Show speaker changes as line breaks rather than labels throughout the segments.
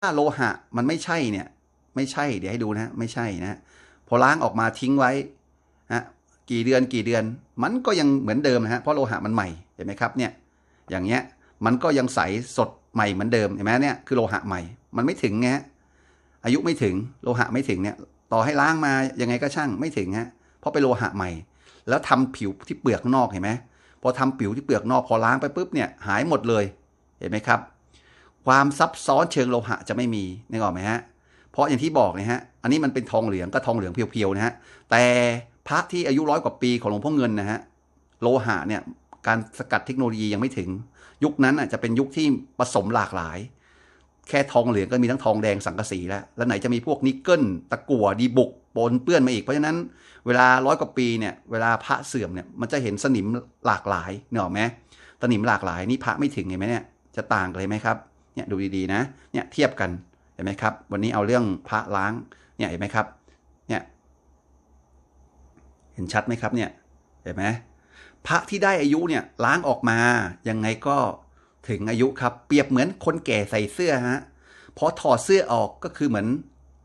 ถ้าโลหะมันไม่ใช่เนี่ย ไม่ใช่เดี๋ยวให้ดูนะไม่ใช่นะพอล้างออกมาทิ้งไว้นะกี่เดือนกี่เดือน มันก็ยังเหมือนเดิมนะฮะเพราะโลหะมันใหม่เห็นไหมครับเนี่ยอย่างเงี้ยมันก็ยังใสสดใหม่เหมือนเดิมเห็นไหมเนี่ยคือโลหะใหม่ มันไม่ถึงไงอายุไม่ถึงโลหะไม่ถึงเนี่ยต่อให้ล้างมายังไงก็ช่างไม่ถึงฮะเพราะเป็นโลหะใหม่ แล้วทำผิวที่เปลือกข้างนอกเห็นไหมพอทำผิวที่เปลือกนอกพอล้างไปปุ๊บเนี่ยหายหมดเลยเห็นไหมครับ ความซับซ้อนเชิงโลหะจะไม่มีนึกออกไหมฮะ เพราะอย่างที่บอกนะฮะ อันนี้มันเป็นทองเหลืองก็ทองเหลืองเพียวๆนะฮะ แต่พระที่อายุร้อยกว่าปีของหลวงพ่อเงินนะฮะ โลหะเนี่ยการสกัดเทคโนโลยียังไม่ถึง ยุคนั้นอะจะเป็นยุคที่ผสมหลากหลาย แค่ทองเหลืองก็มีทั้งทองแดงสังกะสีแล้ว แล้วไหนจะมีพวกนิกเกิลตะกั่วดีบุกปนเปื้อนมาอีก เพราะฉะนั้นเวลาร้อยกว่าปีเนี่ยเวลาพระเสื่อมเนี่ยมันจะเห็นสนิมหลากหลายเนกอะไหมสนิมหลากหลายนี่พระไม่ถึงเห็นไหมเนี่ยจะต่างกันเลยไหมครับ เนี่ยดูดีๆนะ เนี่ยเทียบกันเห็นไหมครับ วันนี้เอาเรื่องพระล้าง เนี่ยเห็นไหมครับ เนี่ย เห็นชัดไหมครับ เนี่ยเห็นไหมพระที่ได้อายุเนี่ยล้างออกมายังไงก็ถึงอายุครับ เปรียบเหมือนคนแก่ใส่เสื้อฮะพอถอดเสื้อออกก็คือเหมือน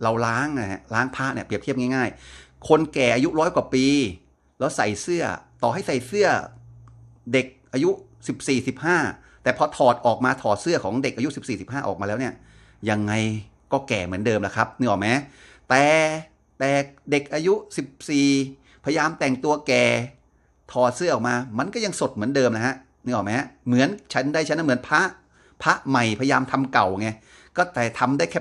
เราล้างนะฮะล้างพระเนี่ยเปรียบเทียบง่าย ๆ คนแก่อายุร้อยกว่าปี แล้วใส่เสื้อต่อให้ใส่เสื้อเด็กอายุ 14 15 แต่พอถอดออกมาถอดเสื้อของเด็กอายุ 14 15 ออกมาแล้วเนี่ยยังไงก็แก่เหมือนเดิมแหละครับนึกออกไหมแต่แต่เด็กอายุ 14 พยายามแต่งตัวแก่ถอดเสื้อออกมา มันก็ยังสดเหมือนเดิมนะฮะนึกออกไหมฮะเหมือนฉันได้ฉันนะเหมือนพระ พระใหม่พยายามทำเก่าไงก็แต่ทำได้แค่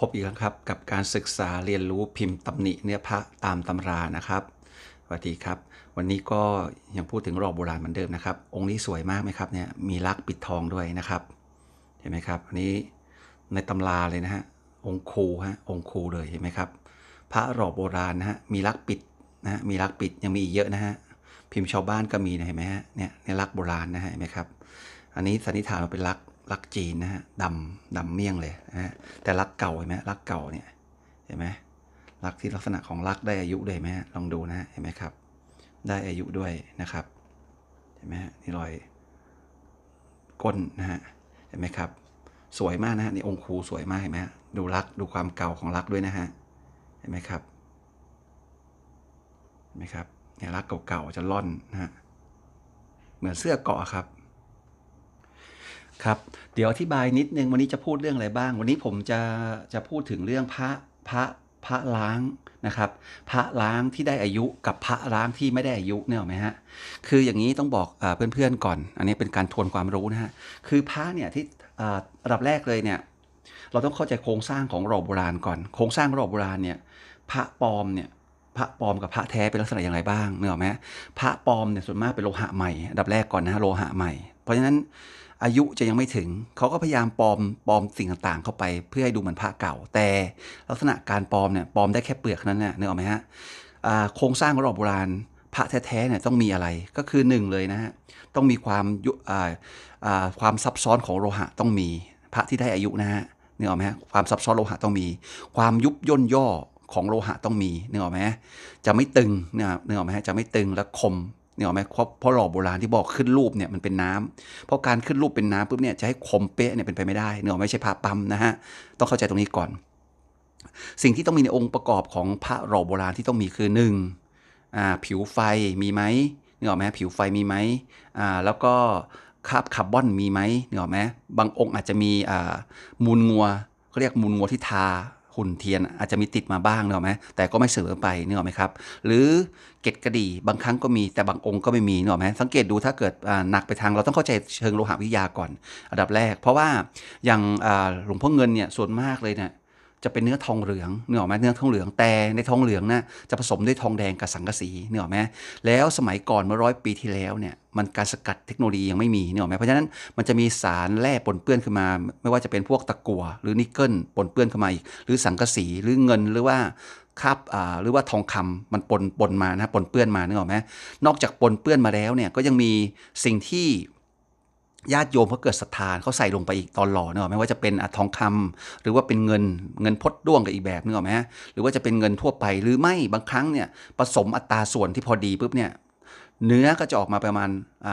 พบอีกครั้งครับ กับการศึกษาเรียนรู้พิมพ์ตำหนิเนื้อพระตามตำรานะครับสวัสดีครับ วันนี้ก็ยังพูดถึงรอบโบราณเหมือนเดิมนะครับ องค์นี้สวยมากไหมครับเนี่ยมีลักษณ์ปิดทองด้วยนะครับเห็นไหมครับอันนี้ในตำราเลยนะฮะองค์ครูฮะองค์ครูเลยเห็นไหมครับ พระรอบโบราณนะฮะมีลักษณ์ปิดนะฮะมีลักษณ์ปิดยังมีอีกเยอะนะฮะพิมพ์ชาวบ้านก็มีนะเห็นไหมฮะเนี่ยในลักษณ์โบราณนะฮะเห็นไหมครับอันนี้สันนิษฐานว่าเป็นลักษณ์ ลักจีนนะฮะดำดำเมี่ยงเลยนะฮะแต่ลักเก่าเห็นไหมลักเก่าเนี่ยเห็นไหมลักที่ลักษณะของลักได้อายุด้วยไหมลองดูนะฮะเห็นไหมครับ ได้อายุด้วยนะครับเห็นไหมฮะนี่รอยก้นนะฮะเห็นไหมครับ สวยมากนะฮะนี่องค์ครูสวยมากเห็นไหมฮะดูลักดูความเก่าของลักด้วยนะฮะเห็นไหมครับเห็นไหมครับเนี่ยลักเก่าๆจะล่อนนะฮะเหมือนเสื้อเกาะครับ ครับ เดี๋ยวอธิบายนิดนึงวันนี้จะพูดเรื่องอะไรบ้าง วันนี้ผมจะจะพูดถึงเรื่องพระพระพระล้างนะครับ พระล้างที่ได้อายุกับพระล้างที่ไม่ได้อายุเนี่ยหรอไหมฮะคืออย่างนี้ต้องบอกอเพื่อนๆก่อน อันนี้เป็นการทวนความรู้นะฮะคือพระเนี่ยที่ระดับแรกเลยเนี่ยเราต้องเข้าใจโครงสร้างของระบโบราณก่อน โครงสร้างระบโบราณเนี่ยพระปลอมเนี่ยพระปลอมกับพระแท้เป็นลักษณะอย่างไรบ้างเนกออไหมพระปลอมเนี่ยส่วนมากเป็นโลหะใหม่ดับแรกก่อนนะฮะโลหะใหม่ เพราะฉะนั้น อายุจะยังไม่ถึง เขาก็พยายามปลอมปลอมสิ่งต่างๆ เข้าไปเพื่อให้ดูเหมือนพระเก่า แต่ลักษณะการปลอมเนี่ยปลอมได้แค่เปลือกเท่านั้นเนะนึกออกไหมฮะโครงสร้างของระบโบราณพระแท้ๆเนี่ยต้องมีอะไรก็คือหนึ่งเลยนะฮะต้องมีความยุความซับซ้อนของโลหะต้องมี พระที่ได้อายุนะฮะนึกออกไหมฮะความซับซ้อนโลหะต้องมี ความยุบย่นย่อของโลหะต้องมีนึกออกไหมจะไม่ตึงเนี่ยนึกออกไหมฮะจะไม่ตึงและคม นึกออไหมเพราะเพราะหล่อโบราณที่บอกขึ้นรูปเนี่ยมันเป็นน้ำเพราะการขึ้นรูปเป็นน้ำปุ๊บเนี่ยจะให้คมเป๊ะเนี่ยเป็นไปไม่ได้เนึกออกไมไม่ใช่พระปั๊มนะฮะต้องเข้าใจตรงนี้ก่อน สิ่งที่ต้องมีในองค์ประกอบของพระหล่อโบราณที่ต้องมีคือหนึ่งอ่าผิวไฟมีไหมเนึกออไหมผิวไฟมีไหมอ่าแล้วก็คราบคาร์บอนมีไหมเนึกออไหมบางองค์อาจจะมีอ่ามูลงัวเขาเรียกมูลงัวที่ทา หุ่นเทียนอาจจะมีติดมาบ้างเนอะไหมแต่ก็ไม่เสมอไปเนออไหมครับ หรือเกตกระดี่บางครั้งก็มีแต่บางองค์ก็ไม่มีเนอะไหมสังเกตดูถ้าเกิดหนักไปทางเราต้องเข้าใจเชิงโลหะวิทยาก่อน อันดับแรก เพราะว่าอย่างหลวงพ่อเงินเนี่ยส่วนมากเลยเนี่ย จะเป็นเนื้อทองเหลืองเนื้อออกไหมเนื้อทองเหลืองแต่ในทองเหลืองน่ะจะผสมด้วยทองแดงกับสังกะสีเนื้อออกไหมแล้วสมัยก่อนเมื่อร้อยปีที่แล้วเนี่ยมันการสกัดเทคโนโลยียังไม่มีเนื้อออกไหมเพราะฉะนั้นมันจะมีสารแร่ปนเปื้อนขึ้นมา ไม่ว่าจะเป็นพวกตะกั่วหรือนิกเกิลปนเปื้อนเข้ามาอีกหรือสังกะสีหรือเงินหรือว่าคราบอ่าหรือว่าทองคำมันปนปนมานะปนเปื้อนมาเนึกออกไหมนอกจากปนเปื้อนมาแล้วเนี่ยก็ยังมีสิ่งที่ ญาติโยมเขาเกิดศรัทธาเขาใส่ลงไปอีกตอนหล่อเนอะไม่ว่าจะเป็นอทองคำหรือว่าเป็นเงินเงินพดด้วงกับอีกแบบนึกออไหมหรือว่าจะเป็นเงินทั่วไปหรือไม่บางครั้งเนี่ยผสมอัตราส่วนที่พอดีปุ๊บเนี่ยเนื้อก็จะออกมาประมาณอ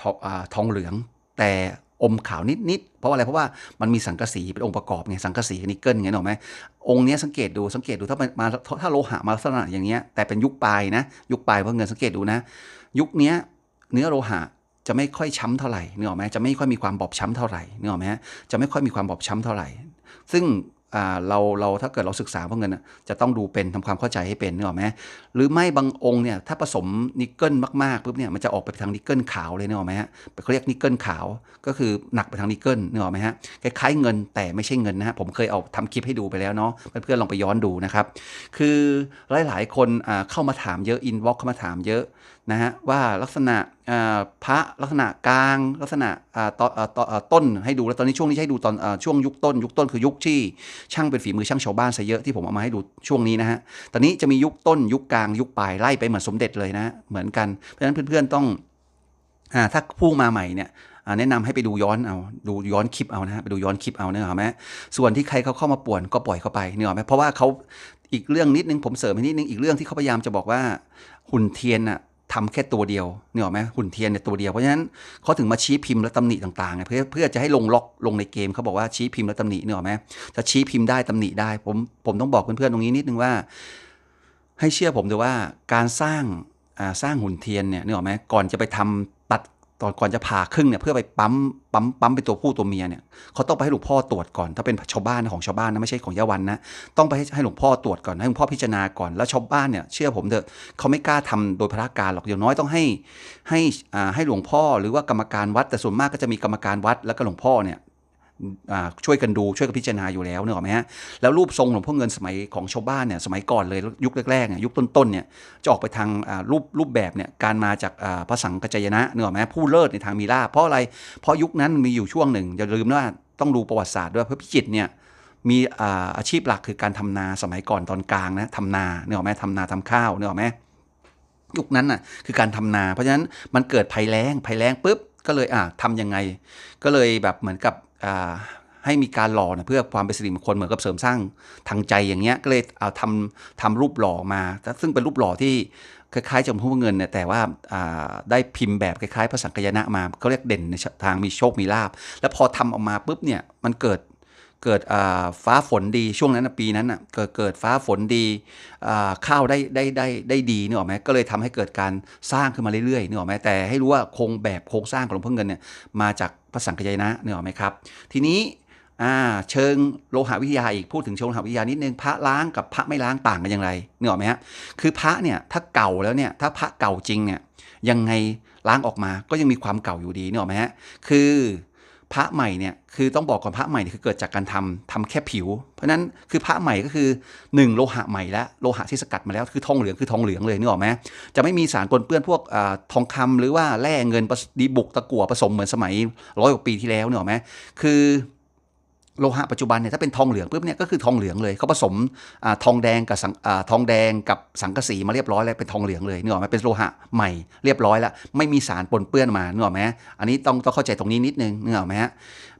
ทองอ่าทองเหลือง แต่อมขาวนิด ๆ เพราะอะไรเพราะว่ามันมีสังกะสีเป็นองค์ประกอบไงสังกะสีนิกเกิลไงนึกอไหมองค์นี้สังเกตดูสังเกตดูถ้ามันมาถ้าโลหะมาลักษณะอย่างเงี้ยแต่เป็นยุคปลายนะ ยุคปลายเพราะเงินสังเกตดูนะ ยุคเนี้ยเนื้อโลหะ จะไม่ค่อยช้ำเท่าไหร่เนึกออไหมจะไม่ค่อยมีความบอบช้ำเท่าไหร่เนึกออไหมจะไม่ค่อยมีความบอบช้ำเท่าไหร่ ซึ่งเราเราถ้าเกิดเราศึกษาพวกเงินอะจะต้องดูเป็นทำความเข้าใจให้เป็นนึกออกไหมหรือไม่บางองค์เนี่ยถ้าผสมนิกเกิลมากๆปุ๊บเนี่ยมันจะออกไปทางนิกเกิลขาวเลยนึกออกไหมฮะเขาเรียกนิกเกิลขาวก็คือหนักไปทางนิกเกิลนึกออกไหมฮะคล้ายๆเงินแต่ไม่ใช่เงินนะฮะผมเคยเอาทำคลิปให้ดูไปแล้วเนาะเพื่อนๆลองไปย้อนดูนะครับคือหลายๆ คนเข้ามาถามเยอะอินบ็อกเข้ามาถามเยอะ นะฮะว่าลักษณะพระลักษณะกลาง ลักษณะตต้นให้ดูแล้วตอนนี้ช่วงนี้ให้ดูตอนช่วงยุคต้น ยุคต้นคือยุคที่ช่างเป็นฝีมือช่างชาวบ้านซะเยอะที่ผมเอามาให้ดูช่วงนี้นะฮะตอนนี้จะมียุคต้นยุคกลางยุคปลายไล่ไปเหมือนสมเด็จเลยนะเหมือนกันเพราะฉะนั้นเพื่อนๆต้องถ้าผู้มาใหม่เนี่ยแนะนำให้ไปดูย้อนเอาดูย้อนคลิปเอานะฮะไปดูย้อนคลิปเอาเนกอะไหมส่วนที่ใครเขาเข้ามาป่วนก็ปล่อยเข้าไปเนกอะไหมเพราะว่าเขาอีกเรื่องนิดนึงผมเสริมให้นิดนึงอีกเรื่องที่เขาพยายามจะบอกว่าหุ่นเทียนน่ะ ทำแค่ตัวเดียวเนี่ยหรอไหมหุ่นเทียนเนี่ยตัวเดียวเพราะฉะนั้นเขาถึงมาชี้พิมพ์และตำหนิต่างๆไงเพื่อเพื่อจะให้ลงล็อกลงในเกมเขาบอกว่าชี้พิมพ์และตำหนิเนี่ยหรอไหมจะชี้พิมพ์ได้ตำหนิได้ผมผมต้องบอกเพื่อนๆตรงนี้นิดนึงว่า ให้เชื่อผมเถอะว่าการสร้างอ่าสร้างหุ่นเทียนเนี่ยนึกออกไหมก่อนจะไปทำตัด ตอนก่อนจะผ่าครึ่งเนี่ยเพื่อไปปั๊มปั๊มปั๊มเป็นตัวผู้ตัวเมียเนี่ยเขาต้องไปให้หลวงพ่อตรวจก่อน ถ้าเป็นชาวบ้านของชาวบ้านนะไม่ใช่ของยาวันนะต้องไปให้ให้หลวงพ่อตรวจก่อนให้หลวงพ่อพิจารณาก่อนแล้วชาวบ้านเนี่ยเชื่อผมเถอะเขาไม่กล้าทำโดยพระการหรอกอย่างน้อยต้องให้ให้อ่าให้หลวงพ่อหรือว่ากรรมการวัดแต่ส่วนมากก็จะมีกรรมการวัดแล้วก็หลวงพ่อเนี่ย ช่วยกันดูช่วยกันพิจารณาอยู่แล้วเนอะไหมฮะแล้วรูปทรงหลวงพ่อเงินสมัยของชาวบ้านเนี่ยสมัยก่อนเลยยุคแรกๆเนี่ยยุคต้นๆเนี่ยจะออกไปทางรูปรูปแบบเนี่ยการมาจากอ่าพระสังกัจจยนะเนอะไหมผู้เลิศในทางมีลาเพราะอะไร เพราะยุคนั้นมีอยู่ช่วงหนึ่งอย่าลืมว่าต้องดูประวัติศาสตร์ด้วยเพราะพิจิตเนี่ยมีอาชีพหลักคือการทำนาสมัยก่อนตอนกลางนะทำนาเนอะไหมทำนาทำข้าวเนอะไหมยุคนั้นน่ะคือการทำนา เพราะฉะนั้นมันเกิดภัยแล้งภัยแล้งปุ๊บก็เลยอ่าทำยังไง ก็เลยแบบเหมือนกับ ให้มีการหล่อนะเพื่อความเป็นสิริมงคลเหมือนกับเสริมสร้างทางใจอย่างเงี้ยก็เลยเอาทำทำรูปหล่อมา ซึ่งเป็นรูปหล่อที่คล้ายๆจำพวกเงินเนี่ยแต่ว่าาได้พิมพ์แบบคล้ายๆพระสังกายนะมาเขาเรียกเด่นในทางมีโชคมีลาบ แล้วพอทำออกมาปุ๊บเนี่ยมันเกิดเกิดฟ้าฝนดีช่วงนั้นปีนั้นอะเกิดเกิดฟ้าฝนดีข้าวได้ได้ได้ได้ดีนึกออกไหมก็เลยทำให้เกิดการสร้างขึ้นมาเรื่อยๆนึกออกไหมแต่ให้รู้ว่าโครงแบบโครงสร้างของหลวงพ่อเงินเนี่ยมาจาก พระสังกัจจายนะนึกออไหมครับ ทีนี้เชิงโลหะวิทยาอีกพูดถึงเชิงโลหะวิทยานิดนึงพระล้างกับพระไม่ล้างต่างกันอย่างไรนึกออไหมฮะคือพระเนี่ยถ้าเก่าแล้วเนี่ยถ้าพระเก่าจริงเนี่ยยังไงล้างออกมาก็ยังมีความเก่าอยู่ดีนึกออไหมฮะคือ พระใหม่เนี่ยคือต้องบอกก่อนพระใหม่เนี่ยคือเกิดจากการทำทำแค่ผิว เพราะนั้นคือพระใหม่ก็คือหนึ่งโลหะใหม่และโลหะที่สกัดมาแล้วคือทองเหลืองคือทองเหลืองเลยนึกออกไหมจะไม่มีสารปนเปื้อนพวกอทองคำหรือว่าแร่เงินดีบุกตะกั่วผสมเหมือนสมัยร้อยกว่าปีที่แล้วนึกออกไหมคือ โลหะปัจจุบันเนี่ยถ้าเป็นทองเหลืองปุ๊บเนี่ยก็คือทองเหลืองเลยเขาผสมอทองแดงกับสังอทองแดงกับสังกะสีมาเรียบร้อยแล้วเป็นทองเหลืองเลยเนึกออไหมเป็นโลหะใหม่เรียบร้อยแล้วไม่มีสารปนเปื้อนมาเนึกออไหมอันนี้ต้องต้องเข้าใจตรงนี้นิดนึงเนึกออไหมฮะ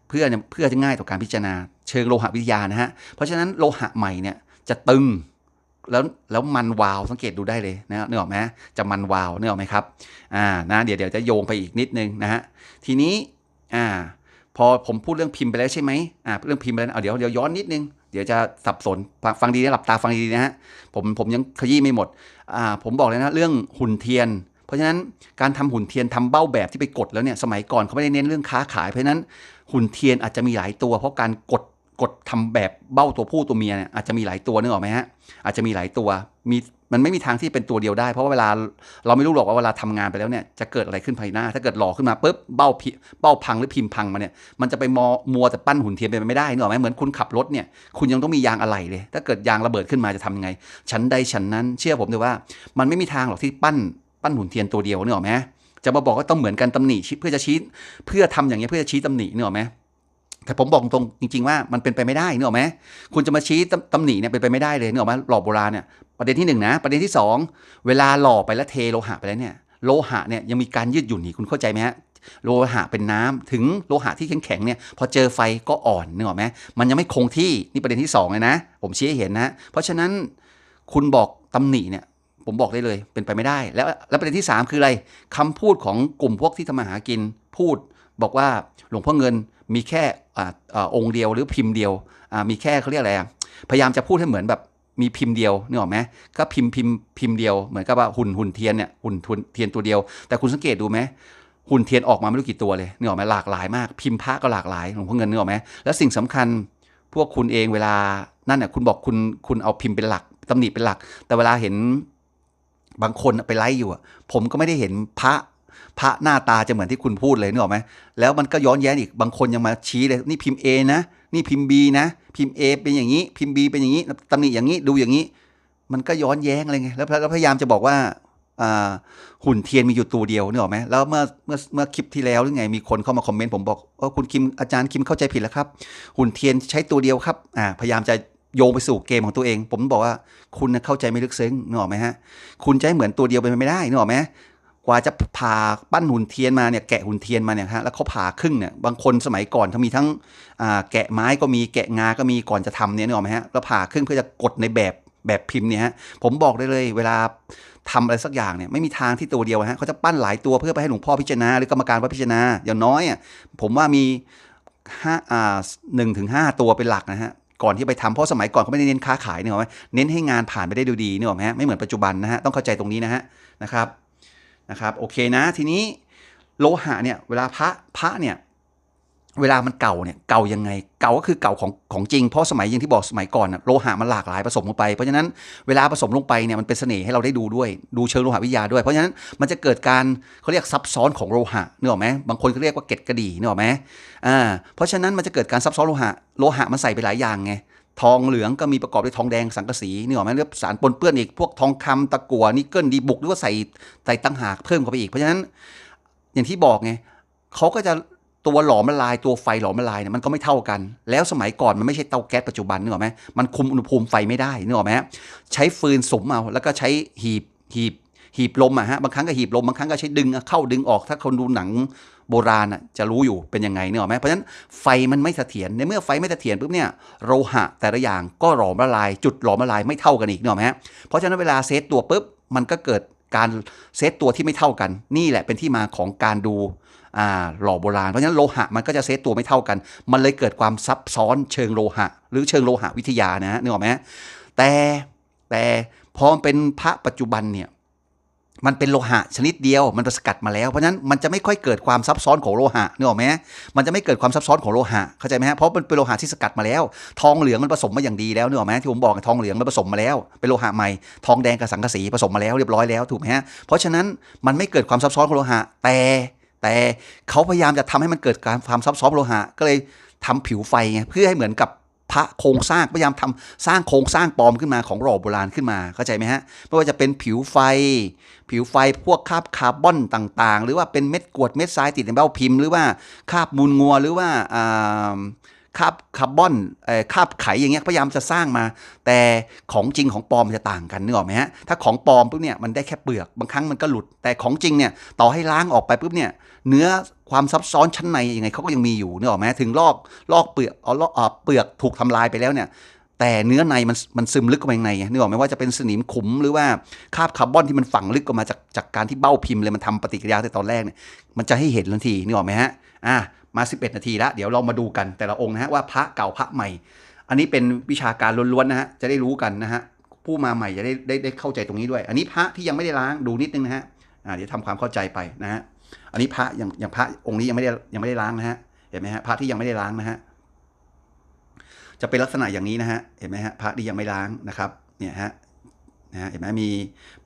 เพื่อเพื่อจะง่ายต่อการพิจารณาเชิงโลหะวิทยานะฮะเพราะฉะนั้นโลหะใหม่เนี่ยจะตึงแล้วแล้วมันวาวสังเกตดูได้เลยนะเนึกออกไหมจะมันวาวเนึกออกไหมครับอ่านะเดี๋ยวเดี๋ยวจะโยงไปอีกนิดนึงนะฮะทีนี้อ่า พอผมพูดเรื่องพิมพ์ไปแล้วใช่ไหมอ่าเรื่องพิมพ์ไปแล้วเอาเดี๋ยวเดี๋ยวย้อนนิดนึงเดี๋ยวจะสับสนฟังดีนะหลับตาฟังดีนะฮะผมผมยังขยี้ไม่หมดอ่าผมบอกเลยนะเรื่องหุ่นเทียน เพราะฉะนั้นการทำหุ่นเทียนทำเบ้าแบบที่ไปกดแล้วเนี่ยสมัยก่อนเขาไม่ได้เน้นเรื่องค้าขายเพราะฉะนั้นหุ่นเทียนอาจจะมีหลายตัว เพราะการกดกดทำแบบเบ้าตัวผู้ตัวเมียเนี่ยอาจจะมีหลายตัวนึกออกไหมฮะอาจจะมีหลายตัวมี มันไม่มีทางที่เป็นตัวเดียวได้ เพราะว่าเวลาเราไม่รู้หรอกว่าเวลาทำงานไปแล้วเนี่ยจะเกิดอะไรขึ้นภายหน้า ถ้าเกิดหล่อขึ้นมาปุ๊บเบ้าพิเบ้าพังหรือพิมพ์พังมาเนี่ยมันจะไปมอมัวแต่ปั้นหุ่นเทียนไปไม่ได้นึกออไหมเหมือนคุณขับรถเนี่ยคุณยังต้องมียางอะไหล่เลย ถ้าเกิดยางระเบิดขึ้นมาจะทำยังไงชั้นใดชั้นนั้นเชื่อผมเลยว่า มันไม่มีทางหรอกที่ปั้นปั้นหุ่นเทียนตัวเดียวเนึกออไหมจะมาบอกว่าต้องเหมือนกันตำหนิเพื่อจะชี้เพื่อทำอย่างเงี้ยเพื่อจะชี้ตำหนินึกออไหมแต่ผมบอกตรงจริง ๆ ว่ามันเป็นไปไม่ได้นึกออกไหมคุณจะมาชี้ตำหนิเนี่ยเป็นไปไม่ได้เลยนึกออกไหมหล่อโบราณเนี่ย ประเด็นที่หนึ่งนะประเด็นที่สองเวลาหล่อไปแล้วเทโลหะไปแล้วเนี่ยโลหะเนี่ยยังมีการยืดหยุ่นอีกคุณเข้าใจไหมฮะโลหะเป็นน้ำถึงโลหะที่แข็งๆเนี่ยพอเจอไฟก็อ่อนนึกออกไหมมันยังไม่คงที่นี่ประเด็นที่สองเลยนะ ผมชี้ให้เห็นนะ เพราะฉะนั้นคุณบอกตำหนิเนี่ยผมบอกได้เลยเป็นไปไม่ได้ แล้วแล้วประเด็นที่ 3 คืออะไรคำพูดของกลุ่มพวกที่ทำมาหากินพูด บอกว่าหลวงพ่อเงินมีแค่อ่าอ่าองค์เดียวหรือพิมพ์เดียวอ่ามีแค่เขาเรียกอะไรพยายามจะพูดให้เหมือนแบบ มีพิมพ์เดียวนึกออกไหมก็พิมพ์พิมพ์พิมพ์เดียวเหมือนกับว่าหุ่นหุ่นเทียนเนี่ยหุ่นหุ่นเทียนตัวเดียว แต่คุณสังเกตดูไหมหุ่นเทียนออกมาไม่รู้กี่ตัวเลยนึกออกไหมหลากหลายมาก พิมพ์พระก็หลากหลายหลวงพ่อเงินนึกออกไหมแล้วสิ่งสำคัญพวกคุณเองเวลานั่นน่ะคุณบอกคุณคุณเอาพิมพ์เป็นหลักตำหนิเป็นหลัก แต่เวลาเห็นบางคนไปไลฟ์อยู่ผมก็ไม่ได้เห็นพระพระหน้าตาจะเหมือนที่คุณพูดเลยนึกออกไหมแล้วมันก็ย้อนแย้งอีกบางคนยังมาชี้เลยนี่พิมพ์ A นะ นี่พิมพ์ B นะ พิมพ์ A เป็นอย่างนี้ พิมพ์ B เป็นอย่างนี้ตำหนิอย่างนี้ดูอย่างนี้ มันก็ย้อนแย้งอะไรไงแล้วพยายามจะบอกว่าหุ่นเทียนมีอยู่ตัวเดียวนึกออไหมแล้วเมื่อเมื่อเมื่อคลิปที่แล้วหรือไงมีคนเข้ามาคอมเมนต์ผมบอกว่าคุณคิมอาจารย์คิมเข้าใจผิดแล้วครับ หุ่นเทียนใช้ตัวเดียวครับอ่าพยายามจะโยงไปสู่เกมของตัวเอง ผมบอกว่าคุณเข้าใจไม่ลึกซึ้งนึกออกไหมฮะ คุณจะให้เหมือนตัวเดียวเป็นไปไม่ได้นึกออกไหม กว่าจะผ่าปั้นหุ่นเทียนมาเนี่ยแกะหุ่นเทียนมาเนี่ยฮะแล้วเขาผ่าครึ่งเนี่ยบางคนสมัยก่อนเขามีทั้งแกะไม้ก็มีแกะงาก็มีก่อนจะทำเนี่ยนึกออกไหมฮะแล้วผ่าครึ่งเพื่อจะกดในแบบแบบพิมพ์เนี่ยฮะผมบอกได้เลยเวลาทำอะไรสักอย่างเนี่ยไม่มีทางที่ตัวเดียวฮะเขาจะปั้นหลายตัวเพื่อไปให้หลวงพ่อพิจารณาหรือกรรมการว่าพิจารณาอย่างน้อยอะผมว่ามีห้าอ่าหนึ่งถึงห้าตัวเป็นหลักนะฮะก่อนที่ไปทำเพราะสมัยก่อนเขาไม่ได้เน้นค้าขายเนี่ยหรอกไหมเน้นให้งานผ่านไปได้ดูดีเนี่ยหรอกไหมฮะไม่เหมือนปัจจุบันนะฮะต้องเข้าใจตรงนี้นะฮะนะครับ นะครับโอเคนะทีนี้โลหะเนี่ยเวลาพระพระเนี่ยเวลามันเก่าเนี่ยเก่ายังไงเก่าก็คือเก่าของของจริงเพราะสมัยย่างที่บอกสมัยก่อนน่ะโลหะมันหลากหลายผสมลงไปเพราะฉะนั้นเวลาผสมลงไปเนี่ยมันเป็นเสน่ห์ให้เราได้ดูด้วยดูเชิงโลหะวิทยาด้วย เพราะฉะนั้นมันจะเกิดการเขาเรียกซับซ้อนของโลหะเนึกออไหมบางคนเขาเรียกว่าเกล็ดกระดี่นึกออไหมอ่าเพราะฉะนั้นมันจะเกิดการซับซ้อนโลหะโลหะมันใส่ไปหลายอย่างไง ทองเหลืองก็มีประกอบด้วยทองแดงสังกะสีนี่หรอไหมเรียกสารปนเปื้อนอีกพวกทองคำตะกั่วนิกเกิลดีบุกหรือว่าใส่ใส่ตั้งหากเพิ่มเข้าไปอีกเพราะฉะนั้น อย่างที่บอกไงเขาก็จะตัวหลอมละลายตัวไฟหลอมละลายเนี่ยมันก็ไม่เท่ากัน แล้วสมัยก่อนมันไม่ใช่เตาแก๊สปัจจุบันนึกออกไหมมันคุมอุณหภูมิไฟไม่ได้นึกออกไหมใช้ฟืนสมเอาแล้วก็ใช้หีบหีบหีบลมอะฮะบางครั้งก็หีบลมบางครั้งก็ใช้ดึงเข้าดึงออกถ้าคนดูหนัง โบราณอะจะรู้อยู่เป็นยังไงเนี่ยหรอกไหมเพราะฉะนั้นไฟมันไม่เสถียรในเมื่อไฟไม่เสถียรปุ๊บเนี่ยโลหะแต่ละอย่างก็หลอมละลาย จุดหลอมละลายไม่เท่ากันอีกเนี่ยหรอกไหมเพราะฉะนั้นเวลาเซตตัวปุ๊บมันก็เกิดการเซตตัวที่ไม่เท่ากัน นี่แหละเป็นที่มาของการดูหล่อโบราณเพราะฉะนั้นโลหะมันก็จะเซตตัวไม่เท่ากัน มันเลยเกิดความซับซ้อนเชิงโลหะ หรือเชิงโลหะวิทยานะนึกออกไหมแต่แต่พอเป็นพระปัจจุบันเนี่ย มันเป็นโลหะชนิดเดียว มันสกัดมาแล้ว เพราะฉะนั้นมันจะไม่ค่อยเกิดความซับซ้อนของโลหะนึกออกไหมมันจะไม่เกิดความซับซ้อนของโลหะเข้าใจไหมฮะเพราะมันเป็นโลหะที่สกัดมาแล้ว ทองเหลืองมันผสมมาอย่างดีแล้วนึกออกไหมที่ผมบอกทองเหลืองมันผสมมาแล้ว เป็นโลหะใหม่ ทองแดงกับสังกะสีผสมมาแล้วเรียบร้อยแล้วถูกไหมฮะ เพราะฉะนั้นมันไม่เกิดความซับซ้อนของโลหะ แต่ แต่เขาพยายามจะทำให้มันเกิดการความซับซ้อนโลหะ ก็เลยทำผิวไฟไงเพื่อให้เหมือนกับ พระโครงสร้างพยายามทำสร้างโครงสร้างปลอมขึ้นมาของหล่อโบราณขึ้นมาเข้าใจไหมฮะไม่ว่าจะเป็นผิวไฟ ผิวไฟพวกคราบคาร์บอนต่างๆ หรือว่าเป็นเม็ดกรวดเม็ดทรายติดในเบ้าพิมพ์หรือว่าคราบมูลงัวหรือว่าอ่า คาบคาร์บอนเอ่อคาบไขอย่างเงี้ยพยายามจะสร้างมา แต่ของจริงของปลอมมันจะต่างกันนึกออกไหมฮะถ้าของปลอมปุ๊บเนี่ยมันได้แค่เปลือกบางครั้งมันก็หลุด แต่ของจริงเนี่ยต่อให้ล้างออกไปปุ๊บเนี่ยเนื้อความซับซ้อนชั้นในยังไงเขาก็ยังมีอยู่นึกออกไหมถึงลอกลอกเปลือกเอาลอกเปลือกถูกทำลายไปแล้วเนี่ยแต่เนื้อในมันมันซึมลึกเข้าไปในนึกออกไหมว่าจะเป็นสนิมขุมหรือว่าคาบคาร์บอนที่มันฝังลึกออกมาจากจากการที่เบ้าพิมพ์เลยมันทำปฏิกิริยาในตอนแรกเนี่ยมันจะให้เห็นทันทีนึกออกไหมฮะอะ มา 11 นาทีแล้วเดี๋ยวเรามาดูกันแต่ละองค์นะฮะว่าพระเก่าพระใหม่ อันนี้เป็นวิชาการล้วนๆนะฮะจะได้รู้กันนะฮะผู้มาใหม่จะได้ได้ได้เข้าใจตรงนี้ด้วย อันนี้พระที่ยังไม่ได้ล้างดูนิดนึงนะฮะอ่าเดี๋ยวทำความเข้าใจไปนะฮะอันนี้พระอย่างอย่างพระองค์นี้ยังไม่ได้ยังไม่ได้ล้างนะฮะเห็นไหมฮะพระที่ยังไม่ได้ล้างนะฮะจะเป็นลักษณะอย่างนี้นะฮะเห็นไหมฮะพระที่ยังไม่ล้างนะครับเนี่ยฮะนะฮะเห็นไหมมี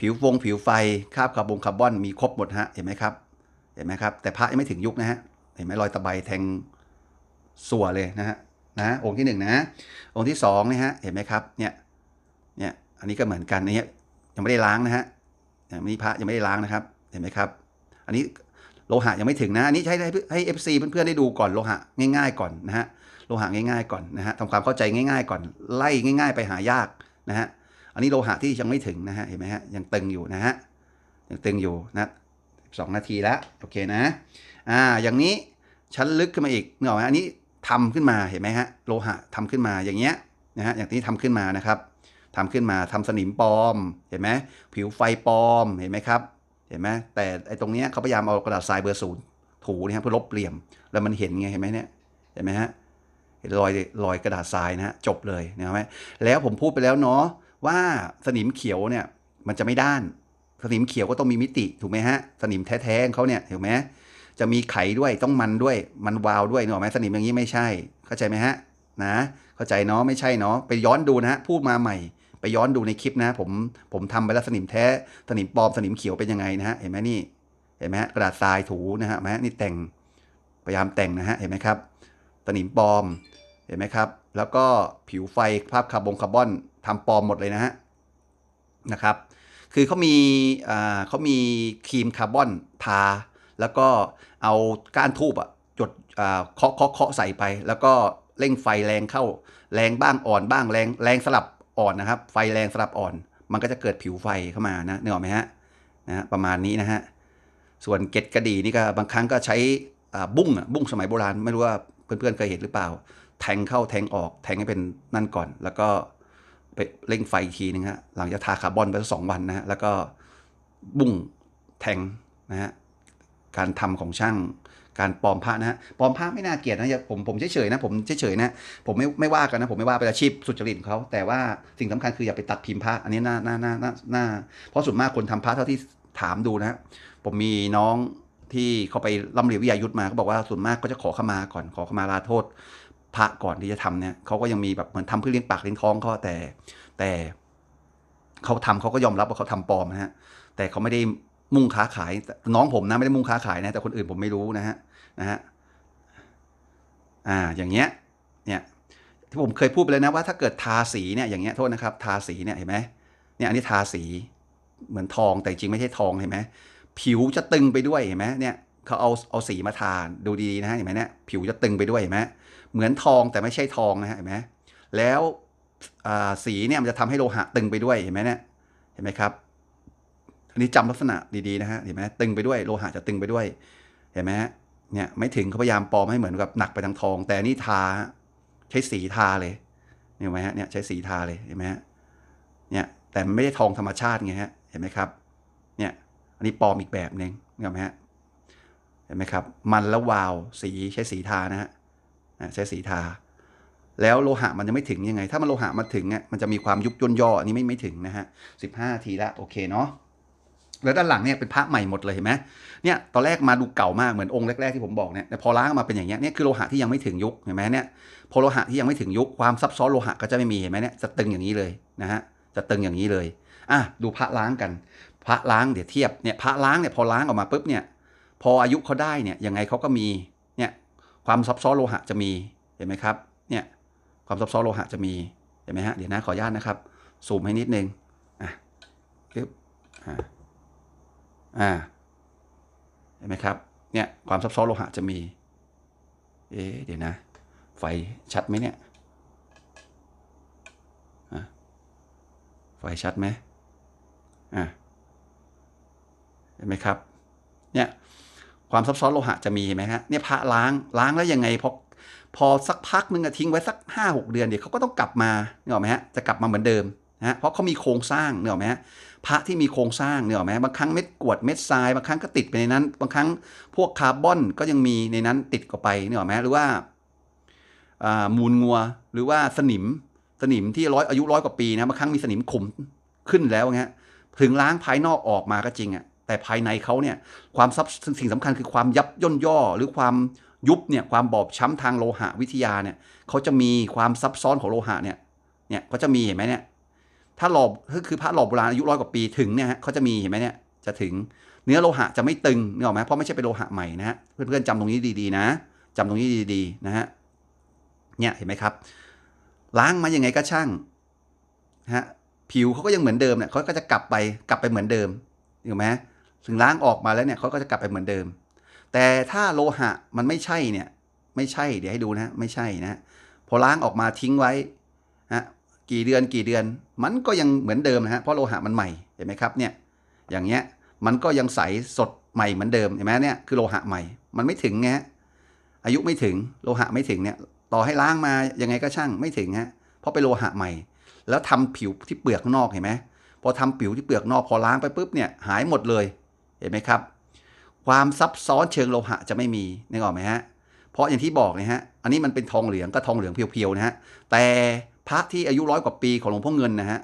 ผิวฟงผิวไฟคาบคาร์บอนคาร์บอนมีครบหมดฮะเห็นไหมครับเห็นไหมครับแต่พระยังไม่ถึงยุคนะฮะ เห็นไหมรอยตะไบแทงสัวเลยนะฮะนะองค์ที่หนึ่งนะองค์ที่สองนี่ฮะเห็นไหมครับเนี่ยเนี่ยอันนี้ก็เหมือนกันเนี่ยยังไม่ได้ล้างนะฮะอันนี้พระยังไม่ได้ล้างนะครับเห็นไหมครับ อันนี้โลหะยังไม่ถึงนะอันนี้ใช้ให้ให้เอฟซีเพื่อนๆได้ดูก่อนโลหะง่าย ๆ ก่อนนะฮะโลหะง่ายๆก่อนนะฮะทำความเข้าใจง่าย ๆ ก่อนไล่ง่าย ๆ ไปหายากนะฮะอันนี้โลหะที่ยังไม่ถึงนะฮะเห็นไหมฮะยังตึงอยู่นะฮะยังตึงอยู่นะสองนาทีแล้วโอเคนะ อ่าอย่างนี้ชั้นลึกขึ้นมาอีกเนกอะไหมอันนี้ทำขึ้นมาเห็นไหมฮะโลหะทำขึ้นมาอย่างเงี้ยนะฮะอย่างที่ทำขึ้นมานะครับทำขึ้นมาทำสนิมปลอมเห็นไหมผิวไฟปลอมเห็นไหมครับเห็นไหมแต่ไอ้ตรงเนี้ยเขาพยายามเอากระดาษทรายเบอร์ศูนย์ถูนี่ยเพื่อลบเหลี่ยม แล้วมันเห็นไงเห็นไหมเนี่ยเห็นไหมฮะเห็นรอยรอยกระดาษทรายนะฮะจบเลยนะไหมแล้วผมพูดไปแล้วเนาะว่าสนิมเขียวเนี่ยมันจะไม่ด้าน สนิมเขียวก็ต้องมีมิติถูกไหมฮะสนิมแท้ๆเขาเนี่ยถูกไหม จะมีไขด้วยต้องมันด้วยมันวาวด้วยเนกอะไหมสนิมอย่างนี้ไม่ใช่ เข้าใจไหมฮะนะเข้าใจเนาะไม่ใช่เนาะไปย้อนดูนะฮะพูดมาใหม่ ไปย้อนดูในคลิปนะผมผมทำไปแล้วสนิมแท้สนิมปลอมสนิมเขียวเป็นยังไงนะฮะเห็นไหมนี่เห็นไหมฮะกระดาษทรายถูนะฮะไหมนี่แต่งพยายามแต่งนะฮะเห็นไหมครับสนิมปลอมเห็นไหมครับ แล้วก็ผิวไฟภาพคาร์บอนคาร์บอนทำปลอมหมดเลยนะฮะนะครับ คือเขามีอ่าเขามีครีมคาร์บอนทา แล้วก็เอาก้านทูบอะจดอ่าเคาะเคาะเคาะใส่ไป แล้วก็เร่งไฟแรงเข้า แรงบ้างอ่อนบ้างแรงแรงสลับอ่อนนะครับ ไฟแรงสลับอ่อน มันก็จะเกิดผิวไฟเข้ามานะนึกออกไหมฮะนะฮะประมาณนี้นะฮะส่วนเกล็ดกระดีนี่ก็บางครั้งก็ใช้อ่าบุ้งอะบุ้งสมัยโบราณไม่รู้ว่าเพื่อนๆเคยเห็นหรือเปล่า แทงเข้าแทงออกแทงให้เป็นนั่นก่อน แล้วก็ไปเร่งไฟอีกทีนึงฮะหลังจากทาคาร์บอนไปสักสองวันนะฮะแล้วก็บุ้งแทงนะฮะ การทำของช่างการปลอมผ้านะฮะปลอมผ้าไม่น่าเกลียดนะผมผมเฉยๆนะผมเฉยๆนะผมไม่ไม่ว่ากันนะผมไม่ว่าเป็นอาชีพสุจริตของเขาแต่ว่าสิ่งสำคัญคืออย่าไปตัดพิมพ์ผ้าอันนี้น่าน่าน่าน่าน่าเพราะส่วนมากคนทำผ้าเท่าที่ถามดูนะฮะผมมีน้องที่เขาไปร่ำเรียนวิทยายุทธมาเขาบอกว่าส่วนมากก็จะขอขมาก่อนขอขมาลาโทษ พระก่อนที่จะทำเนี่ยเขาก็ยังมีแบบเหมือนทำเพื่อเลี้ยงปากเลี้ยงท้องเขาแต่ แต่เขาทำเขาก็ยอมรับว่าเขาทำปลอมนะฮะแต่เขาไม่ได้ มุ่งค้าขาย น้องผมนะไม่ได้มุ่งค้าขายนะแต่คนอื่นผมไม่รู้นะฮะนะฮะอ่าอย่างเงี้ยเนี่ยที่ผมเคยพูดไปเลยนะว่าถ้าเกิดทาสีเนี่ยอย่างเงี้ยโทษนะครับ ทาสีเนี่ยเห็นไหมเนี่ยอันนี้ทาสีเหมือนทองแต่จริงไม่ใช่ทองเห็นไหมผิวจะตึงไปด้วยเห็นไหมเนี่ยเขาเอาเอาสีมาทาดูดีๆนะฮะเห็นไหมเนี่ยผิวจะตึงไปด้วยเห็นไหมเหมือนทองแต่ไม่ใช่ทองนะฮะเห็นไหมแล้วอ่าสีเนี่ยมันจะทำให้โลหะตึงไปด้วยเห็นไหมเนี่ยเห็นไหมครับ อันนี้จำลักษณะดีๆนะฮะเห็นไหมตึงไปด้วยโลหะจะตึงไปด้วย เห็นไหมฮะเนี่ยไม่ถึงเขาพยายามปลอมให้เหมือนกับหนักไปทางทอง แต่นี่ทาใช้สีทาเลยเห็นไหมฮะเนี่ยใช้สีทาเลยเห็นไหมฮะเนี่ยแต่ไม่ได้ทองธรรมชาติไงฮะเห็นไหมครับเนี่ยอันนี้ปลอมอีกแบบหนึ่งเห็นไหมฮะเห็นไหมครับ มันแล้ววาวสีใช้สีทานะฮะอะใช้สีทา แล้วโลหะมันจะไม่ถึงยังไง ถ้ามันโลหะมาถึงอะมันจะมีความยุบย่นย่ออันนี้ไม่ไม่ถึงนะฮะสิบห้าทีละโอเคเนาะ แล้วด้านหลังเนี่ยเป็นพระใหม่หมดเลยเห็นไหมเนี่ยตอนแรกมาดูเก่ามากเหมือนองค์แรกๆที่ผมบอกเนี่ยแต่พอล้างมาเป็นอย่างเงี้ยเนี่ยคือโลหะที่ยังไม่ถึงยุคเห็นไหมเนี่ยพอโลหะที่ยังไม่ถึงยุคความซับซ้อนโลหะก็จะไม่มีเห็นไหมเนี่ยจะตึงอย่างนี้เลยนะฮะจะตึงอย่างนี้เลยอะดูพระล้างกัน พระล้างเดี๋ยวเทียบเนี่ยพระล้างเนี่ยพอล้างออกมาปุ๊บเนี่ยพออายุเขาได้เนี่ยยังไงเขาก็มีเนี่ยความซับซ้อนโลหะจะมีเห็นไหมครับเนี่ยความซับซ้อนโลหะจะมีเห็นไหมฮะเดี๋ยวนะขออนุญาตนะครับซูมให้นิดนึงอะปึ๊บอ่า อ่าเห็นไหมครับเนี่ยความซับซ้อนโลหะจะมี เอ๊เดี๋ยวนะ ไฟชัดไหมเนี่ยไฟชัดไหมอะเห็นไหมครับเนี่ยความซับซ้อนโลหะจะมีเห็นไหมฮะเนี่ยพระล้างล้างแล้วยังไงพอพอสักพักนึงอะทิ้งไว้สักห้าหกเดือนเดี๋ยวเขาก็ต้องกลับมาเนี่ยหรอไหมฮะจะกลับมาเหมือนเดิมนะฮะเพราะเขามีโครงสร้างเนี่ยหรอไหมฮะ พระที่มีโครงสร้างเนี่ยหรอไหมบางครั้งเม็ดกรวดเม็ดทรายบางครั้งก็ติดไปในนั้น บางครั้งพวกคาร์บอนก็ยังมีในนั้นติดเข้าไปเนี่ยหรอไหมหรือว่ามูลงัวหรือว่าสนิมสนิมที่ร้อยอายุร้อยกว่าปีนะบางครั้งมีสนิมขุมขึ้นแล้วเงี้ยถึงล้างภายนอกออกมาก็จริงอะแต่ภายในเขาเนี่ยความซับสิ่งสำคัญคือความยับย่นย่อหรือความยุบเนี่ยความบอบช้ำทางโลหะวิทยาเนี่ยเขาจะมีความซับซ้อนของโลหะเนี่ยเนี่ยเขาจะมีเห็นไหมเนี่ย ถ้าหลอบก็คือพระหลอบโบราณอายุร้อยกว่าปีถึงเนี่ยฮะเขาจะมีเห็นไหมเนี่ยจะถึงเนื้อโลหะจะไม่ตึงนึกออกไหมเพราะไม่ใช่เป็นโลหะใหม่นะฮะเพื่อนๆจำตรงนี้ดีๆนะจำตรงนี้ดีๆนะฮะเนี่ยเห็นไหมครับ ล้างมายังไงก็ช่างนะฮะผิวเขาก็ยังเหมือนเดิมเนี่ยเขาก็จะกลับไปกลับไปเหมือนเดิมถูกไหมถึงล้างออกมาแล้วเนี่ยเขาก็จะกลับไปเหมือนเดิม แต่ถ้าโลหะมันไม่ใช่เนี่ย ไม่ใช่เดี๋ยวให้ดูนะ ไม่ใช่นะพอล้างออกมาทิ้งไว้ กี่เดือนกี่เดือน มันก็ยังเหมือนเดิมนะฮะเพราะโลหะมันใหม่เห็นไหมครับเนี่ยอย่างเงี้ยมันก็ยังใสสดใหม่เหมือนเดิมเห็นไหมเนี่ยคือโลหะใหม่ มันไม่ถึงไงอายุไม่ถึงโลหะไม่ถึงเนี่ยต่อให้ล้างมายังไงก็ช่างไม่ถึงฮะเพราะเป็นโลหะใหม่ แล้วทำผิวที่เปลือกข้างนอกเห็นไหมพอทำผิวที่เปลือกนอกพอล้างไปปุ๊บเนี่ยหายหมดเลยเห็นไหมครับ ความซับซ้อนเชิงโลหะจะไม่มีนึกออกไหมฮะเพราะอย่างที่บอกนะฮะอันนี้มันเป็นทองเหลืองก็ทองเหลืองเพียวๆนะฮะแต่ พระที่อายุร้อยกว่าปีของหลวงพ่อเงินนะฮะ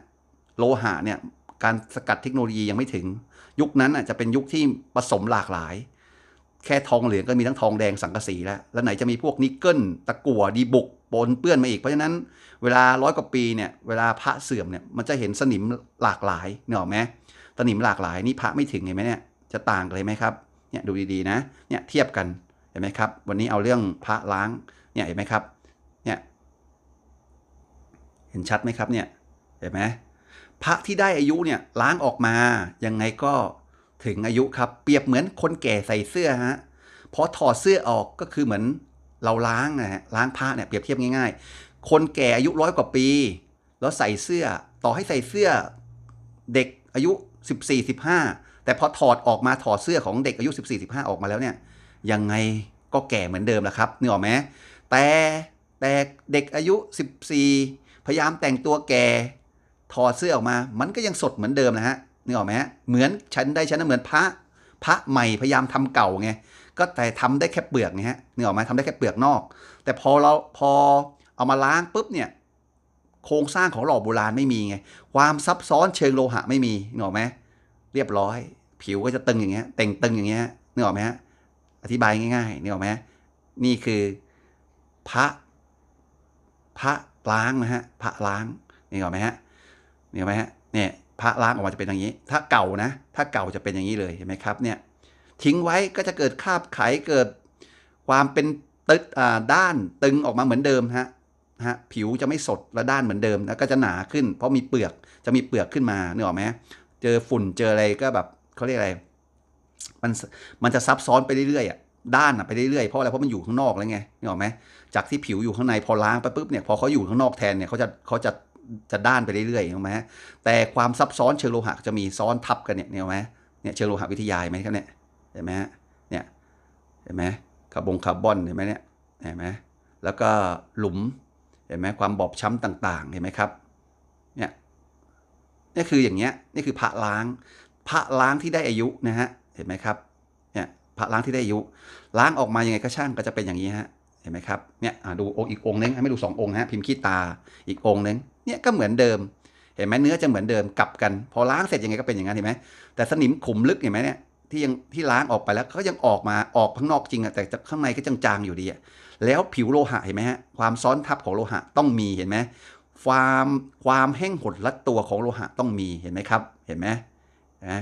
โลหะเนี่ยการสกัดเทคโนโลยียังไม่ถึง ยุคนั้นอะจะเป็นยุคที่ผสมหลากหลาย แค่ทองเหลืองก็มีทั้งทองแดงสังกะสีแล้ว แล้วไหนจะมีพวกนิกเกิลตะกั่วดีบุกปนเปื้อนมาอีกเพราะฉะนั้นเวลาร้อยกว่าปีเนี่ยเวลาพระเสื่อมเนี่ยมันจะเห็นสนิมหลากหลายเนกออไหมสนิมหลากหลายนี่พระไม่ถึงเห็นไหมเนี่ยจะต่างกันเลยไหมครับเนี่ยดูดีๆนะเนี่ยเทียบกันเห็นไหมครับ วันนี้เอาเรื่องพระล้างเนี่ยเห็นไหมครับ เห็นชัดไหมครับเนี่ยเห็นไหมพระที่ได้อายุเนี่ยล้างออกมายังไงก็ถึงอายุครับ เปรียบเหมือนคนแก่ใส่เสื้อฮะพอถอดเสื้อออกก็คือเหมือนเราล้างนะฮะล้างผ้าเนี่ยเปรียบเทียบง่ายๆ คนแก่อายุร้อยกว่าปี แล้วใส่เสื้อต่อให้ใส่เสื้อเด็กอายุ 14 15 แต่พอถอดออกมาถอดเสื้อของเด็กอายุ 14 15 ออกมาแล้วเนี่ยยังไงก็แก่เหมือนเดิมแหละครับนึกออกไหมแต่แต่เด็กอายุ 14 พยายามแต่งตัวแก่ถอดเสื้อออกมา มันก็ยังสดเหมือนเดิมนะฮะนึกออกไหมฮะเหมือนฉันได้ฉันนะเหมือนพระพระใหม่พยายามทำเก่าไงก็แต่ทำได้แค่เปลือกไงฮะนึกออกไหมทำได้แค่เปลือกนอก แต่พอเราพอเอามาล้างปุ๊บเนี่ยโครงสร้างของหล่อโบราณไม่มีไง ความซับซ้อนเชิงโลหะไม่มีนึกออกไหมเรียบร้อย ผิวก็จะตึงอย่างเงี้ยเต่งตึงอย่างเงี้ยนึกออกไหมฮะอธิบายง่ายๆนึกออกไหมนี่คือพระพระ ล้างนะฮะพระล้างนึกออไหมฮะนึกออไหมฮะเนี่ยพระล้างออกมาจะเป็นอย่างนี้ ถ้าเก่านะ ถ้าเก่าจะเป็นอย่างนี้เลยเห็นไหมครับเนี่ยทิ้งไว้ก็จะเกิดคราบไขเกิดความเป็นตึกอ่าด้านตึงออกมาเหมือนเดิมฮะฮะผิวจะไม่สดและด้านเหมือนเดิมแล้วก็จะหนาขึ้น เพราะมีเปลือกจะมีเปลือกขึ้นมาเนื้ออไหมเจอฝุ่นเจออะไรก็แบบเขาเรียกอะไร มันมันจะซับซ้อนไปเรื่อยๆอะ ด้านไปเรื่อยๆเพราะอะไรเพราะมันอยู่ข้างนอกแล้วไงนึกออไหมจากที่ผิวอยู่ข้างในพอล้างไปปุ๊บเนี่ยพอเขาอยู่ข้างนอกแทนเนี่ยเขาจะเขาจะจะด้านไปเรื่อยๆถูกไหมแต่ความซับซ้อนเชิงโลหะจะมีซ้อนทับกันเนี่ยเนี่ยไหมเนี่ยเชิงโลหะวิทยาไหมครับเนี่ยเห็นไหมเนี่ยเห็นไหมคาร์บงคาร์บอนเห็นไหมเนี่ยเห็นไหมแล้วก็หลุมเห็นไหมความบอบช้ำต่างๆเห็นไหมครับเนี่ยนี่คืออย่างเงี้ยนี่คือพระล้างพระล้างที่ได้อายุนะฮะเห็นไหมครับ พระล้างที่ได้อายุ ล้างออกมายังไงก็ช่างก็จะเป็นอย่างนี้ฮะเห็นไหมครับเนี่ยดูองค์อีกองค์นึงไม่ดูสององค์ฮะพิมพ์ขี้ตาอีกองค์นึงเนี่ยก็เหมือนเดิมเห็นไหมเนื้อจะเหมือนเดิมกลับกัน พอล้างเสร็จยังไงก็เป็นอย่างนั้นเห็นไหมแต่สนิมขุมลึกเห็นไหมเนี่ยที่ยังที่ล้างออกไปแล้วก็ยังออกมาออกข้างนอกจริงอะแต่ข้างในก็จางๆอยู่ดีอะแล้วผิวโลหะเห็นไหมฮะความซ้อนทับของโลหะต้องมีเห็นไหมความความแห้งหดรัดตัวของโลหะต้องมีเห็นไหมครับ เห็นไหมนะ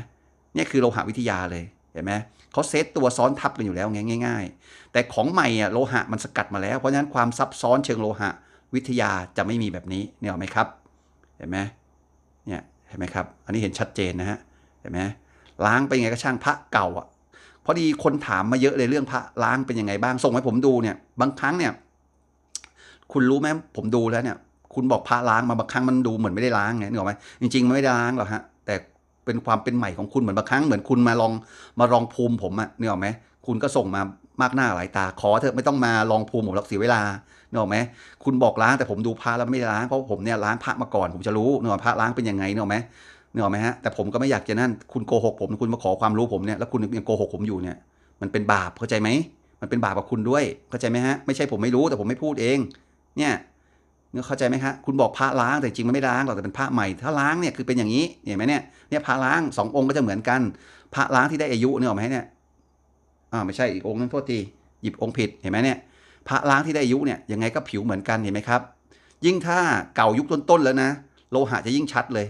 นี่คือโลหะวิทยาเลย ห็นไหมเขาเซตตัวซ้อนทับกันอยู่แล้วง่าย ๆ แต่ของใหม่อะโลหะมันสกัดมาแล้ว เพราะฉะนั้นความซับซ้อนเชิงโลหะ วิทยาจะไม่มีแบบนี้เนี่ยไหมครับ เห็นไหมเนี่ยเห็นไหมครับ อันนี้เห็นชัดเจนนะฮะเห็นไหมล้างไปยังไงก็ช่างพระเก่าอะพอดีคนถามมาเยอะเลยเรื่องพระล้างเป็นยังไงบ้างส่งให้ผมดูเนี่ยบางครั้งเนี่ย คุณรู้ไหมผมดูแล้วเนี่ย คุณบอกพระล้างมาบางครั้งมันดูเหมือนไม่ได้ล้างไงนึกออกไหมจริงๆมันไม่ได้ล้างหรอกฮะ เป็นความเป็นใหม่ของคุณเหมือนบางครั้งเหมือนคุณมาลองมาลองภูมิผมอะเนึกออไหมคุณก็ส่งมามากหน้าหลายตา ขอเถอะไม่ต้องมาลองภูมิผมหรอกเสียเวลาเนึกออไหมคุณบอกล้างแต่ผมดูพระแล้วไม่ล้างเพราะผมเนี่ยล้างพระมาก่อนผมจะรู้เนึกออกพระล้างเป็นยังไงเนึกออไหมเนึกออไหมฮะแต่ผมก็ไม่อยากจะนั่นคุณโกหกผมคุณมาขอความรู้ผมเนี่ยแล้วคุณยังโกหกผมอยู่เนี่ย มันเป็นบาปเข้าใจไหมมันเป็นบาปกับคุณด้วยเข้าใจไหมฮะไม่ใช่ผมไม่รู้แต่ผมไม่พูดเอง เนี่ย เนี่ยเข้าใจไหมฮะคุณบอกพระล้างแต่จริงมันไม่ล้างหรอกแต่เป็นพระใหม่ ถ้าล้างเนี่ยคือเป็นอย่างนี้เห็นไหมเนี่ยเนี่ยพระล้างสององค์ก็จะเหมือนกัน พระล้างที่ได้อายุเนี่ยหรอกไหมเนี่ยอ่าไม่ใช่อีกองค์นึงโทษทีหยิบองค์ผิดเห็นไหมเนี่ยพระล้างที่ได้อายุเนี่ยยังไงก็ผิวเหมือนกันเห็นไหมครับ ยิ่งถ้าเก่ายุคต้นๆแล้วนะ โลหะจะยิ่งชัดเลย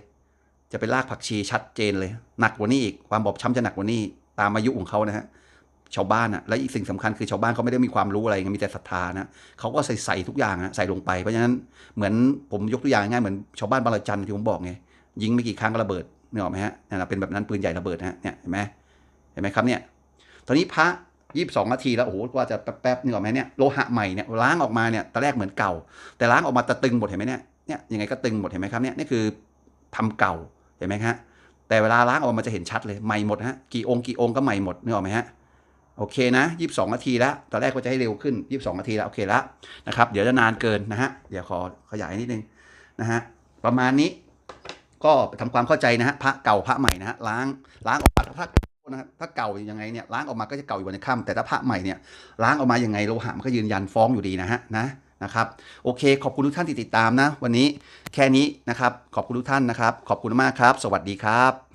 จะเป็นรากผักชีชัดเจนเลย หนักกว่านี้อีกความบอบช้ำจะหนักกว่านี้ตามอายุของเขานะฮะ ชาวบ้านอะและอีกสิ่งสำคัญคือชาวบ้านเขาไม่ได้มีความรู้อะไรไงมีแต่ศรัทธานะเขาก็ใส่ใส่ทุกอย่างนะใส่ลงไปเพราะฉะนั้นเหมือนผมยกตัวอย่างง่ายเหมือนชาวบ้านบางระจันที่ผมบอกไงยิงไม่กี่ครั้งก็ระเบิดเนี่ยหรอกไหมฮะเนี่ยเป็นแบบนั้นปืนใหญ่ระเบิดนะฮะเนี่ยเห็นไหมเห็นไหมครับเนี่ยตอนนี้พระยี่สิบสองนาทีแล้วโอ้โหกว่าจะแป๊บๆนี่หรอกไหมเนี่ยโลหะใหม่เนี่ยล้างออกมาเนี่ยตอนแรกเหมือนเก่า แต่ล้างออกมาตะตึงหมดเห็นไหมเนี่ยเนี่ยยังไงก็ตึงหมดเห็นไหมครับเนี่ยนี่คือทำเก่าเห็นไหมฮะแต่เวลาล้างออกมาจะเห็นชัดเลยใหม่หมดฮะกี่องค์กี่องค์ก็ใหม่หมดนึกออไหมฮะ โอเคนะยี่สิบสองนาทีแล้ว ตอนแรกก็จะให้เร็วขึ้นยี่สิบสองนาทีแล้ว โอเคแล้วนะครับ เดี๋ยวจะนานเกินนะฮะ เดี๋ยวขอขยายนิดนึงนะฮะ ประมาณนี้ ก็ทำความเข้าใจนะฮะ พระเก่าพระใหม่นะฮะ ล้าง ล้างออกมาถ้านะครับถ้าเก่ายังไงเนี่ย ล้างออกมาก็จะเก่าอยู่ในค่ำแต่ถ้าพระใหม่เนี่ย ล้างออกมายังไงโลหะมันก็ยืนยันฟ้องอยู่ดีนะฮะ นะ นะครับ โอเค ขอบคุณทุกท่านที่ติดตามนะ วันนี้แค่นี้นะครับ ขอบคุณทุกท่านนะครับ ขอบคุณมากครับ สวัสดีครับ